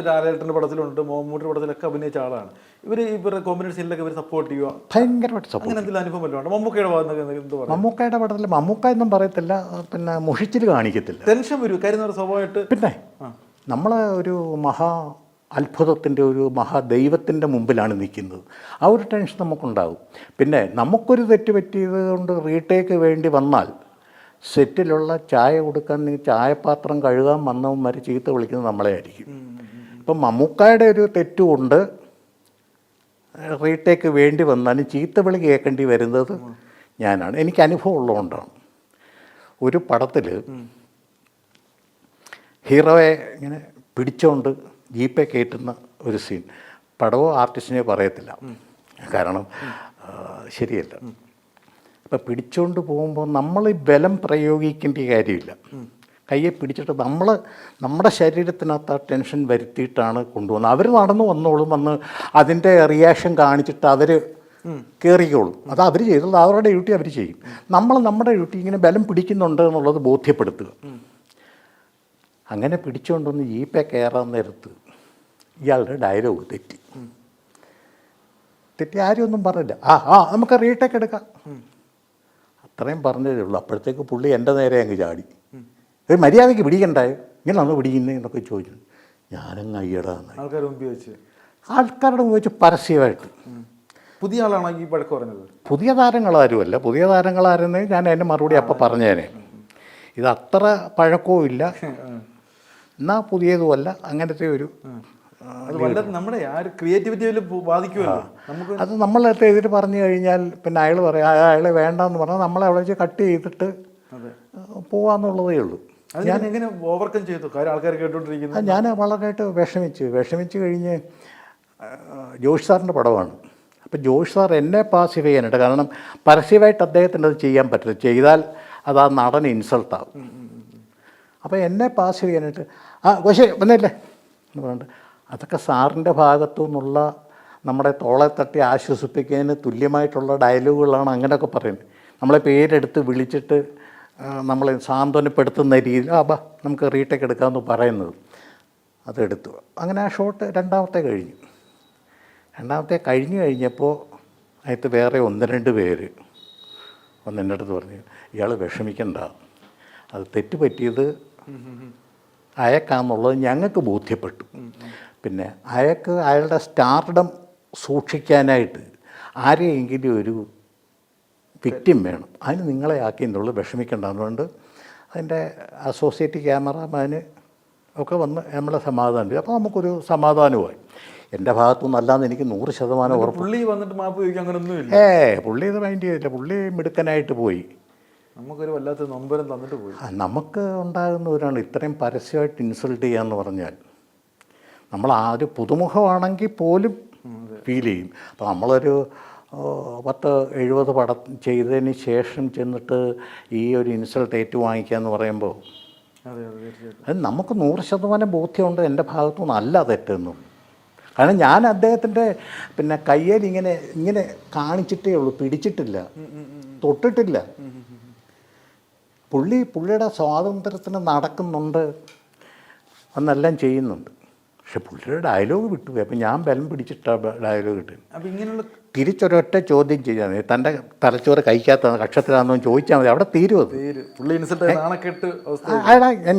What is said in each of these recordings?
ഇപ്പൊ ലാലേട്ടന്റെ പടത്തിലുണ്ട് മമ്മൂട്ടിയുടെ പടത്തിലൊക്കെ അഭിനയിച്ച ആളാണ്. ഇവർ ഇവരുടെ കോമ്പിനേഷൻ സീനിലൊക്കെ ഇവർ സപ്പോർട്ട് ചെയ്യുക. ഭയങ്കരമായിട്ട് സപ്പോർട്ട് അങ്ങനെ എന്തെങ്കിലും അനുഭവം വല്ലതും മമ്മൂക്കയുടെ ഭാഗത്ത് മമ്മൂക്കയുടെ പടത്തിൽ മമ്മൂക്ക എന്നും പറയത്തില്ല പിന്നെ മുഷിച്ചിൽ കാണിക്കത്തില്ല. ടെൻഷൻ വരും. കാര്യം സ്വാഭാവികമായിട്ട് പിന്നെ നമ്മൾ ഒരു മഹാ അത്ഭുതത്തിന്റെ ഒരു മഹാദൈവത്തിന്റെ മുമ്പിലാണ് നിൽക്കുന്നത്. ആ ഒരു ടെൻഷൻ നമുക്കുണ്ടാകും പിന്നെ നമുക്കൊരു തെറ്റ് പറ്റിയത് കൊണ്ട് റീടേക്ക് വേണ്ടി വന്നാൽ സെറ്റിലുള്ള ചായ കൊടുക്കാൻ ചായപാത്രം കഴുകാൻ വന്നവന്മാർ ചീത്ത വിളിക്കുന്നത് നമ്മളെ ആയിരിക്കും ഇപ്പം മമ്മൂക്കായുടെ ഒരു തെറ്റുകൊണ്ട് റീടേക്ക് വേണ്ടി വന്നാലും ചീത്ത വിളി കേൾക്കേണ്ടി വരുന്നത് ഞാനാണ്. എനിക്ക് അനുഭവം ഉള്ളതുകൊണ്ടാണ്. ഒരു പടത്തിൽ ഹീറോയെ ഇങ്ങനെ പിടിച്ചുകൊണ്ട് ജീപ്പെ കയറ്റുന്ന ഒരു സീൻ. പടവോ ആർട്ടിസ്റ്റിനെ പറയത്തില്ല. കാരണം ശരിയല്ല. അപ്പം പിടിച്ചുകൊണ്ട് പോകുമ്പോൾ നമ്മൾ ഈ ബലം പ്രയോഗിക്കേണ്ട കാര്യമില്ല. കയ്യെ പിടിച്ചിട്ട് നമ്മൾ നമ്മുടെ ശരീരത്തിനകത്ത് ആ ടെൻഷൻ വരുത്തിയിട്ടാണ് കൊണ്ടുവന്നത്. അവർ നടന്നു വന്നോളും വന്ന് അതിന്റെ റിയാക്ഷൻ കാണിച്ചിട്ട് അവർ കയറിക്കോളും അത് അവർ ചെയ്തത് അവരുടെ ഡ്യൂട്ടി അവർ ചെയ്യും. നമ്മൾ നമ്മുടെ ഡ്യൂട്ടി ഇങ്ങനെ ബലം പിടിക്കുന്നുണ്ട് എന്നുള്ളത് ബോധ്യപ്പെടുത്തുക. അങ്ങനെ പിടിച്ചുകൊണ്ടൊന്ന് ജീപ്പേ കയറാൻ നേരത്ത് ഇയാളുടെ ഡയലോഗ് തെറ്റി. തെറ്റി ആരും ഒന്നും പറഞ്ഞില്ല. ആ ആ നമുക്ക് റീടേക്ക് എടുക്കാം. അത്രയും പറഞ്ഞതേ ഉള്ളൂ. അപ്പോഴത്തേക്ക് പുള്ളി എന്റെ നേരെ അങ്ങ് ചാടി. ഒരു മര്യാദയ്ക്ക് പിടിക്കണ്ടായി ഇങ്ങനെ പിടിക്കുന്നത് പിടിക്കുന്നേ എന്നൊക്കെ ചോദിച്ചു ഞാനങ്ങ് അയ്യടാന്ന് ആൾക്കാർ മുമ്പ് വെച്ച് ആൾക്കാരുടെ മുമ്പ് വെച്ച് പരസ്യമായിട്ട്. പുതിയ ആളാണോ ഈ വഴക്ക് പറഞ്ഞത് പുതിയ താരങ്ങളാരുമല്ല. പുതിയ താരങ്ങളാരെന്ന് ഞാൻ എന്റെ മറുപടി അപ്പം പറഞ്ഞേനെ. ഇത് അത്ര പഴക്കവും ഇല്ല. എന്നാൽ പുതിയതുമല്ല അങ്ങനത്തെ ഒരു നമ്മുടെ ക്രിയേറ്റിവിറ്റി ബാധിക്കുമല്ലോ. അത് നമ്മളത്തെ എതിര് പറഞ്ഞു കഴിഞ്ഞാൽ പിന്നെ അയാൾ പറയാം അയാൾ വേണ്ടെന്ന് പറഞ്ഞാൽ നമ്മളെ അവിടെ വെച്ച് കട്ട് ചെയ്തിട്ട് പോവാന്നുള്ളതേ ഉള്ളൂ. അത് ഞാൻ എങ്ങനെ ഓവർകം ചെയ്തു? കാര്യം ആൾക്കാർ കേട്ടോണ്ടിരിക്കുന്നു. ഞാൻ വളരെയായിട്ട് വിഷമിച്ചു. വിഷമിച്ചു കഴിഞ്ഞ് ജോഷ് സാറിന്റെ പടമാണ്. അപ്പോൾ ജോഷ് സാർ എന്നെ പാസീവ് ചെയ്യാനായിട്ട് കാരണം പരസ്യമായിട്ട് അദ്ദേഹത്തിന് അത് ചെയ്യാൻ പറ്റില്ല. ചെയ്താൽ അത് ആ നടൻ ഇൻസൾട്ടാവും അപ്പോൾ എന്നെ പാസ് ചെയ്യാനായിട്ട് ആ പക്ഷേ വന്നില്ലേ? എന്ന് പറഞ്ഞിട്ട് അതൊക്കെ സാറിന്റെ ഭാഗത്തു നിന്നുള്ള നമ്മുടെ തോളെ തട്ടി ആശ്വസിപ്പിക്കുന്നതിന് തുല്യമായിട്ടുള്ള ഡയലോഗുകളാണ് അങ്ങനെയൊക്കെ പറയുന്നത്. നമ്മളെ പേരെടുത്ത് വിളിച്ചിട്ട് നമ്മളെ സാന്ത്വനപ്പെടുത്തുന്ന രീതിയിൽ ആ ബാ നമുക്ക് റീടേക്ക് എടുക്കാമെന്ന് പറയുന്നത്. അതെടുത്തു അങ്ങനെ ആ ഷോട്ട് രണ്ടാമത്തെ കഴിഞ്ഞു. രണ്ടാമത്തെ കഴിഞ്ഞു കഴിഞ്ഞപ്പോൾ അതിനകത്ത് വേറെ ഒന്ന് രണ്ട് പേര് ഒന്ന് എന്റെ അടുത്ത് പറഞ്ഞു ഇയാൾ വിഷമിക്കണ്ട. അത് തെറ്റ് പറ്റിയത് അയക്കാന്നുള്ളത് ഞങ്ങൾക്ക് ബോധ്യപ്പെട്ടു. പിന്നെ അയക്ക് അയാളുടെ സ്റ്റാർഡം സൂക്ഷിക്കാനായിട്ട് ആരെയെങ്കിലും ഒരു വിക്റ്റിം വേണം. അതിന് നിങ്ങളെ ആക്കിയെന്നുള്ളൂ വിഷമിക്കേണ്ട അതുകൊണ്ട് അതിന്റെ അസോസിയേറ്റ് ക്യാമറാമാൻ ഒക്കെ വന്ന് നമ്മളെ സമാധാനം ചെയ്തു. അപ്പോൾ നമുക്കൊരു സമാധാനമായി എന്റെ ഭാഗത്തുനിന്ന് അല്ലാന്ന് എനിക്ക് നൂറ് ശതമാനം ഉറപ്പ്. പുള്ളി വന്നിട്ട് മാപ്പ് ചോദിക്കാൻ അങ്ങനൊന്നുമില്ല. ഏ പുള്ളി ഇത് മൈൻഡ് ചെയ്തില്ല. പുള്ളി മിടുക്കനായിട്ട് പോയി. നമുക്കൊരു വല്ലാത്ത നൊമ്പരം തന്നിട്ട് പോയി. നമുക്ക് ഉണ്ടാകുന്ന ഒരാൾ ഇത്രയും പരസ്യമായിട്ട് ഇൻസൾട്ട് ചെയ്യാന്ന് പറഞ്ഞാൽ. നമ്മൾ ആ ഒരു പുതുമുഖമാണെങ്കിൽ പോലും ഫീൽ ചെയ്യും. അപ്പോൾ നമ്മളൊരു പത്ത് എഴുപത് പട ചെയ്തതിന് ശേഷം ചെന്നിട്ട് ഈ ഒരു ഇൻസൾട്ട് ഏറ്റുവാങ്ങിക്കുക എന്ന് പറയുമ്പോൾ അതെ നമുക്ക് നൂറ് ശതമാനം ബോധ്യമുണ്ട് എന്റെ ഭാഗത്തു നിന്നല്ല തെറ്റെന്നും. കാരണം ഞാൻ അദ്ദേഹത്തിന്റെ പിന്നെ കയ്യിൽ ഇങ്ങനെ ഇങ്ങനെ കാണിച്ചിട്ടേ ഉള്ളൂ പിടിച്ചിട്ടില്ല തൊട്ടിട്ടില്ല. പുള്ളി പുള്ളിയുടെ സ്വാതന്ത്ര്യത്തിന് നടക്കുന്നുണ്ട് എന്നെല്ലാം ചെയ്യുന്നുണ്ട്. പക്ഷെ പുള്ളിയുടെ ഡയലോഗ് വിട്ടുപോയി അപ്പം ഞാൻ ബലം പിടിച്ചിട്ട ഡയലോഗ് കിട്ടുന്നത് അപ്പം ഇങ്ങനെയുള്ള തിരിച്ചൊരൊറ്റ ചോദ്യം ചെയ്യാൻ മതി. തന്റെ തലച്ചോറ് കഴിക്കാത്ത കക്ഷത്തിലാണെന്നോ ചോദിച്ചാൽ മതി. അവിടെ തീരും അത്. പുള്ളി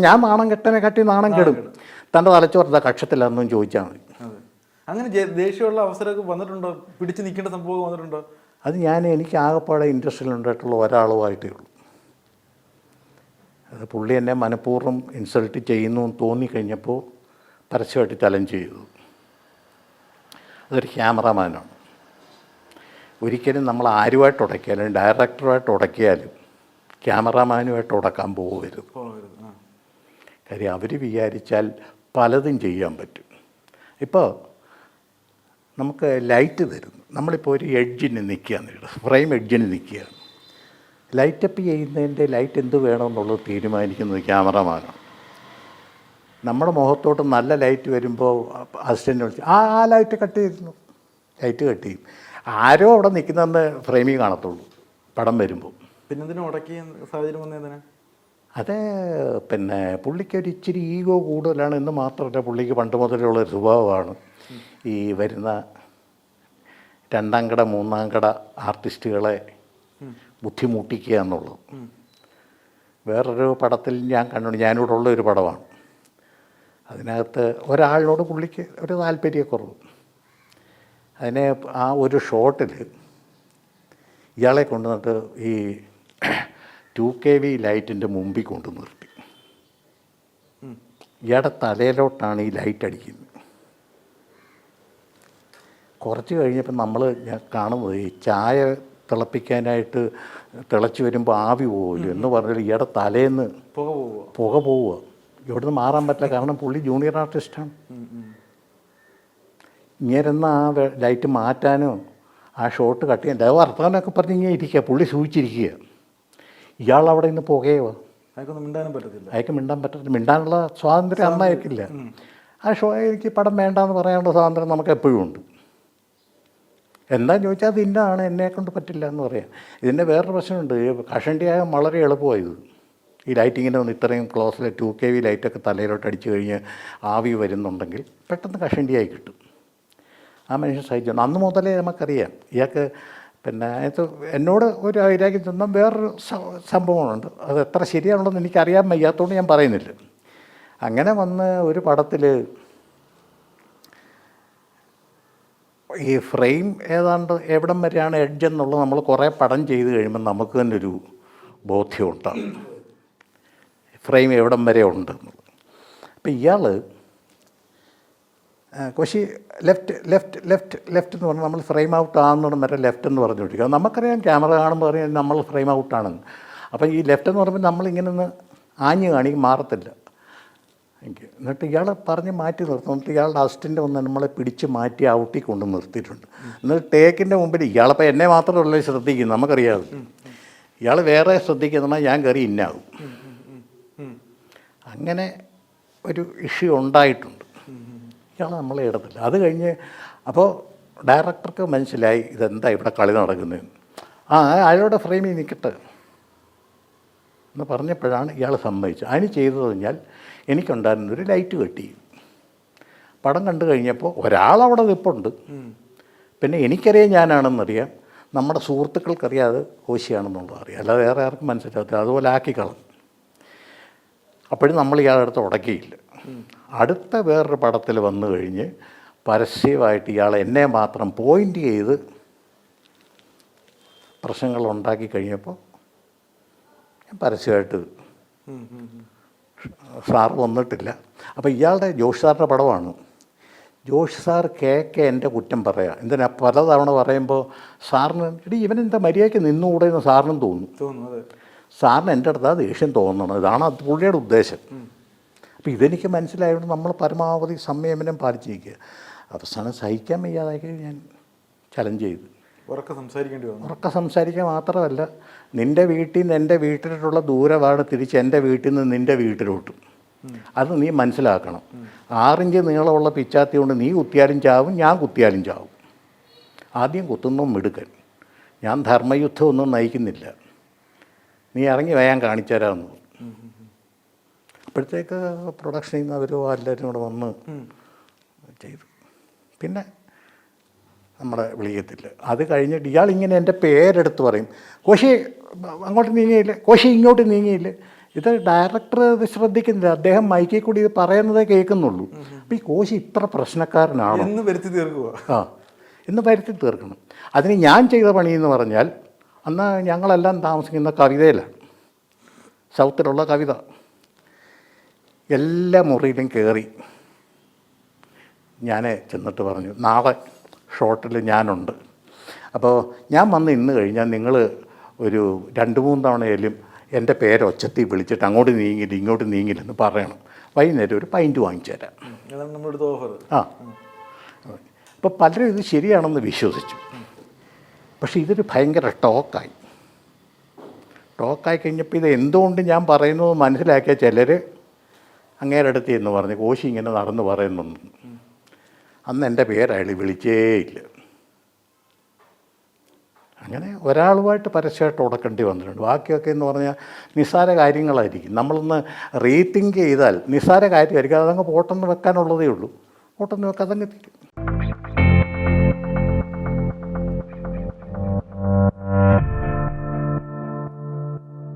ഞാൻ നാണം കെട്ടനെ കട്ടി നാണം കെടും. തന്റെ തലച്ചോറ് കക്ഷത്തിലാണെന്നും ചോദിച്ചാൽ മതി. അങ്ങനെ ദേഷ്യമുള്ള അവസരമൊക്കെ വന്നിട്ടുണ്ടോ? പിടിച്ച് നിൽക്കേണ്ട സംഭവം വന്നിട്ടുണ്ടോ? അത് ഞാൻ എനിക്ക് ആകെപ്പാടെ ഇൻട്രസ്റ്റിൽ ഉണ്ടായിട്ടുള്ള ഒരാളുമായിട്ടേ ഉള്ളൂ. അത് പുള്ളി എന്നെ മനഃപൂർവം ഇൻസൾട്ട് ചെയ്യുന്നു എന്ന് തോന്നിക്കഴിഞ്ഞപ്പോൾ പരസ്യമായിട്ട് ചലഞ്ച് ചെയ്തു. അതൊരു ക്യാമറാമാനാണ്. ഒരിക്കലും നമ്മൾ ആരുമായിട്ട് ഉടക്കിയാലും ഡയറക്ടറുമായിട്ട് ഉടക്കിയാലും ക്യാമറാമാനുമായിട്ട് ഉടക്കാൻ പോകരുത്. കാര്യം അവർ വിചാരിച്ചാൽ പലതും ചെയ്യാൻ പറ്റും. ഇപ്പോൾ നമുക്ക് ലൈറ്റ് തരുന്നു. നമ്മളിപ്പോൾ ഒരു എഡ്ജിന് നിൽക്കുകയാണ് ഫ്രെയിം എഡ്ജിന് നിൽക്കുകയാണ്. ലൈറ്റപ്പ് ചെയ്യുന്നതിന്റെ ലൈറ്റ് എന്ത് വേണമെന്നുള്ളത് തീരുമാനിക്കുന്നത് ക്യാമറമാനാണ്. നമ്മുടെ മുഖത്തോട്ട് നല്ല ലൈറ്റ് വരുമ്പോൾ അസിസ്റ്റന്റ് വിളിച്ച് ആ ആ ലൈറ്റ് കട്ട് ചെയ്തിരുന്നു. ലൈറ്റ് കട്ട് ചെയ്യും. ആരോ അവിടെ നിൽക്കുന്നതെന്ന് ഫ്രെയിമിങ് കാണത്തുള്ളൂ പടം വരുമ്പോൾ. പിന്നെ ഉടക്കിയ സാഹചര്യം വന്നതിനാ അത് പിന്നെ പുള്ളിക്ക് ഒരു ഇച്ചിരി ഈഗോ കൂടുതലാണ് എന്ന് മാത്രമല്ല പുള്ളിക്ക് പണ്ട് മുതലുള്ള ഒരു സ്വഭാവമാണ്. ഈ വരുന്ന രണ്ടാം കട മൂന്നാം കട ആർട്ടിസ്റ്റുകളെ ബുദ്ധിമുട്ടിക്കുക എന്നുള്ളത്. വേറൊരു പടത്തിൽ ഞാൻ കണ്ടു ഞാനിവിടെ ഉള്ള ഒരു പടമാണ്. അതിനകത്ത് ഒരാളിനോട് പുള്ളിക്ക് ഒരു താല്പര്യക്കുറവ് അതിനെ ആ ഒരു ഷോട്ടിൽ ഇയാളെ കൊണ്ടുവന്നിട്ട് ഈ ടു കെ വി ലൈറ്റിന്റെ മുമ്പിൽ കൊണ്ടു നിർത്തി. ഇയാളുടെ തലയിലോട്ടാണ് ഈ ലൈറ്റ് അടിക്കുന്നത്. കുറച്ച് കഴിഞ്ഞപ്പോൾ നമ്മൾ കാണുന്നത് ഈ ചായ തിളപ്പിക്കാനായിട്ട് തിളച്ച് വരുമ്പോൾ ആവി പോകുമല്ലോ എന്ന് പറഞ്ഞാൽ ഇയാളുടെ തലേന്ന് പുക പോവുക. പുക പോവുക. ഇവിടുന്ന് മാറാൻ പറ്റില്ല. കാരണം പുള്ളി ജൂനിയർ ആർട്ടിസ്റ്റാണ് ഇങ്ങനെന്ന ആ ലൈറ്റ് മാറ്റാനോ ആ ഷോട്ട് കട്ട് ചെയ്യാൻ. ദയവ് വർത്തമാനമൊക്കെ പറഞ്ഞ് ഇങ്ങനെ ഇരിക്കുക. പുള്ളി സൂചിച്ചിരിക്കുക. ഇയാൾ അവിടെ നിന്ന് പുകയോ? അതൊന്നും മിണ്ടാനും പറ്റത്തില്ല. അയക്ക് മിണ്ടാൻ പറ്റത്തില്ല. മിണ്ടാനുള്ള സ്വാതന്ത്ര്യം അന്നായിരിക്കില്ല ആ ഷോ എനിക്ക് പടം വേണ്ടാന്ന് പറയാനുള്ള സ്വാതന്ത്ര്യം നമുക്ക് എപ്പോഴും ഉണ്ട്. എന്താ ചോദിച്ചാൽ അത് ഇന്നാണ് എന്നെ കൊണ്ട് പറ്റില്ല എന്ന് പറയാം. ഇതിന്റെ വേറൊരു പ്രശ്നമുണ്ട്. കഷണ്ടിയായ വളരെ എളുപ്പമായത്. ഈ ലൈറ്റിങ്ങിന്റെ ഒന്ന് ഇത്രയും ക്ലോസിൽ ടു കെ വി ലൈറ്റൊക്കെ തലയിലോട്ട് അടിച്ചു കഴിഞ്ഞ് ആവി വരുന്നുണ്ടെങ്കിൽ പെട്ടെന്ന് കഷണ്ടിയായി കിട്ടും. ആ മനുഷ്യൻ സഹിച്ചു. അന്ന് മുതലേ നമുക്കറിയാം. ഇയാൾക്ക് പിന്നെ അതിനകത്ത് എന്നോട് ഒരു ഇരാക്കി ചെന്നാൽ വേറൊരു സംഭവമുണ്ട്. അത് എത്ര ശരിയാണുള്ളതെന്ന് എനിക്കറിയാൻ വയ്യാത്തതുകൊണ്ട് ഞാൻ പറയുന്നില്ല. അങ്ങനെ വന്ന് ഒരു പടത്തിൽ ഈ ഫ്രെയിം ഏതാണ്ട് എവിടം വരെയാണ് എഡ്ജ് എന്നുള്ളത് നമ്മൾ കുറേ പടം ചെയ്ത് കഴിയുമ്പോൾ നമുക്ക് തന്നെ ഒരു ബോധ്യം ഉണ്ടാകും ഫ്രെയിം എവിടം വരെ ഉണ്ട് അപ്പം ഇയാൾ കൊശി ലെഫ്റ്റ് ലെഫ്റ്റ് ലെഫ്റ്റ് ലെഫ്റ്റ് എന്ന് പറഞ്ഞാൽ നമ്മൾ ഫ്രെയിം ഔട്ട് ആകുന്നിടം വരെ ലെഫ്റ്റ് എന്ന് പറഞ്ഞുകൊണ്ടിരിക്കുക നമുക്കറിയാം ക്യാമറ കാണുമ്പോൾ അറിയാം നമ്മൾ ഫ്രെയിം ഔട്ടാണെന്ന് അപ്പം ഈ ലെഫ്റ്റ് എന്ന് പറയുമ്പോൾ നമ്മളിങ്ങനെ ഒന്ന് ആഞ്ഞു കാണിക്കും മാറത്തില്ല. എനിക്ക് എന്നിട്ട് ഇയാൾ പറഞ്ഞ് മാറ്റി നിർത്തും. എന്നിട്ട് ഇയാളുടെ അസിസ്റ്റന്റ് ഒന്ന് നമ്മളെ പിടിച്ച് മാറ്റി ഔട്ടി കൊണ്ട് നിർത്തിയിട്ടുണ്ട്. എന്നിട്ട് ടേക്കിന്റെ മുമ്പിൽ ഇയാളിപ്പോൾ എന്നെ മാത്രമല്ല ശ്രദ്ധിക്കുന്നത് നമുക്കറിയാതെ ഇയാൾ വേറെ ശ്രദ്ധിക്കുന്ന ഞാൻ കയറി ഇന്നാകും. അങ്ങനെ ഒരു ഇഷ്യൂ ഉണ്ടായിട്ടുണ്ട്. ഇയാൾ നമ്മളെ ഇടത്തില്ല. അത് കഴിഞ്ഞ് അപ്പോൾ ഡയറക്ടർക്ക് മനസ്സിലായി ഇതെന്താ ഇവിടെ കളി നടക്കുന്നതെന്ന്. ആ അയാളുടെ ഫ്രെയിമിൽ നിൽക്കട്ടെ എന്ന് പറഞ്ഞപ്പോഴാണ് ഇയാൾ സമ്മതിച്ചത്. അതിന് ചെയ്തത് കഴിഞ്ഞാൽ എനിക്കുണ്ടായിരുന്നൊരു ലൈറ്റ് കെട്ടി പടം കണ്ടു കഴിഞ്ഞപ്പോൾ ഒരാളവിടെ നിൽപ്പുണ്ട് പിന്നെ എനിക്കറിയാം ഞാനാണെന്നറിയാം. നമ്മുടെ സുഹൃത്തുക്കൾക്കറിയാതെ കോശിയാണെന്നുള്ളത് അറിയാം. അല്ലാതെ വേറെ ആർക്കും മനസ്സിലാകത്തില്ല. അതുപോലെ ആക്കിക്കളഞ്ഞു. അപ്പോഴും നമ്മൾ ഇയാളടുത്ത് ഉടക്കിയില്ല. അടുത്ത വേറൊരു പടത്തിൽ വന്നു കഴിഞ്ഞ് പരസ്യമായിട്ട് ഇയാൾ എന്നെ മാത്രം പോയിന്റ് ചെയ്ത് പ്രശ്നങ്ങൾ ഉണ്ടാക്കി കഴിഞ്ഞപ്പോൾ ഞാൻ പരസ്യമായിട്ട് സാർ വന്നിട്ടില്ല. അപ്പോൾ ഇയാളുടെ ജോഷ് സാറിന്റെ പടമാണ്. ജോഷ് സാർ കേക്ക് എന്റെ കുറ്റം പറയാം. എന്തിനാ പലതവണ പറയുമ്പോൾ സാറിന് ഇടി ഇവനെന്താ മര്യാദയ്ക്ക് നിന്നുകൂടെ എന്ന് സാറിനും തോന്നും. തോന്നുന്നു സാറിന് എന്റെ അടുത്ത് ആ ദേഷ്യം തോന്നണം. ഇതാണ് അത് പുള്ളിയുടെ ഉദ്ദേശം. അപ്പോൾ ഇതെനിക്ക് മനസ്സിലായതുകൊണ്ട് നമ്മൾ പരമാവധി സംയമനം പാലിച്ചിരിക്കുക. അവസാനം സഹിക്കാൻ വയ്യാതായി ഞാൻ ചലഞ്ച് ചെയ്തു. ഉറക്കെ സംസാരിക്കേണ്ടി വന്നു. ഉറക്കെ സംസാരിക്കുക മാത്രമല്ല നിന്റെ വീട്ടിൽ നിന്ന് എന്റെ വീട്ടിലോട്ടുള്ള ദൂരമാണ് തിരിച്ച് എന്റെ വീട്ടിൽ നിന്ന് നിന്റെ വീട്ടിലോട്ടും. അത് നീ മനസ്സിലാക്കണം. ആറിഞ്ച് നീളമുള്ള പിച്ചാത്തി കൊണ്ട് നീ കുത്തിയാലും ചാവും ഞാൻ കുത്തിയാലും ചാവും. ആദ്യം കുത്തുന്നു മിടുക്കൻ. ഞാൻ ധർമ്മയുദ്ധമൊന്നും നയിക്കുന്നില്ല. നീ ഇറങ്ങി വയാൻ കാണിച്ചു തരാമെന്ന് അപ്പോഴത്തേക്ക് പ്രൊഡക്ഷനിൽ നിന്ന് അവരും എല്ലാവരും കൂടെ വന്ന് ചെയ്തു. പിന്നെ നമ്മളെ വിളിക്കത്തില്ല. അത് കഴിഞ്ഞിട്ട് ഇയാൾ ഇങ്ങനെ എന്റെ പേരെടുത്ത് പറയും. കോശി അങ്ങോട്ട് നീങ്ങിയില്ലേ? കോശി ഇങ്ങോട്ട് നീങ്ങിയില്ലേ? ഇത് ഡയറക്ടർ ഇത് ശ്രദ്ധിക്കുന്നില്ല. അദ്ദേഹം മൈക്കിൽ കൂടി ഇത് പറയുന്നതേ കേൾക്കുന്നുള്ളൂ. അപ്പോൾ ഈ കോശി ഇത്ര പ്രശ്നക്കാരനാണോ? എന്ന് വരുത്തി തീർക്കുക ആ. എന്ന് വരുത്തി തീർക്കണം. അതിന് ഞാൻ ചെയ്ത പണി എന്ന് പറഞ്ഞാൽ അന്ന് ഞങ്ങളെല്ലാം താമസിക്കുന്ന കവിതയിലാണ് സൗത്തിലുള്ള കവിത. എല്ലാ മുറിയിലും കയറി ഞാൻ ചെന്നിട്ട് പറഞ്ഞു നാളെ ഷോട്ടിൽ ഞാനുണ്ട്. അപ്പോൾ ഞാൻ വന്ന് ഇന്ന് കഴിഞ്ഞാൽ നിങ്ങൾ ഒരു രണ്ട് മൂന്ന് തവണയിലും എന്റെ പേര് ഒച്ചത്തിൽ വിളിച്ചിട്ട് അങ്ങോട്ട് നീങ്ങില്ല ഇങ്ങോട്ട് നീങ്ങില്ലെന്ന് പറയണം. വൈകുന്നേരം ഒരു പൈന്റ് വാങ്ങിച്ചു തരാം. അതാണ് ഓഫർ ആ. അപ്പോൾ പലരും ഇത് ശരിയാണെന്ന് വിശ്വസിച്ചു. പക്ഷേ ഇതൊരു ഭയങ്കര ടോക്കായി. ടോക്കായി കഴിഞ്ഞപ്പോൾ ഇത് എന്തുകൊണ്ട് ഞാൻ പറയുന്നത് മനസ്സിലാക്കിയ ചിലർ അങ്ങേരടുത്ത് എന്ന് പറഞ്ഞു കോശി ഇങ്ങനെ നടന്ന് പറയുന്നുണ്ട്. അന്ന് എന്റെ പേരായി അയാൾ വിളിച്ചേയില്ല അങ്ങനെ ഒരാളുമായിട്ട് പരസ്യമായിട്ട് ഉടക്കേണ്ടി വന്നിട്ടുണ്ട്. ബാക്കിയൊക്കെ എന്ന് പറഞ്ഞാൽ നിസ്സാര കാര്യങ്ങളായിരിക്കും. നമ്മളൊന്ന് റേറ്റിംഗ് ചെയ്താൽ നിസ്സാര കാര്യമായിരിക്കും. അതങ്ങ് പോട്ടെന്ന് വെക്കാനുള്ളതേ ഉള്ളൂ. പോട്ടെന്ന് വെക്കാതെ അതങ്ങ് തീരും.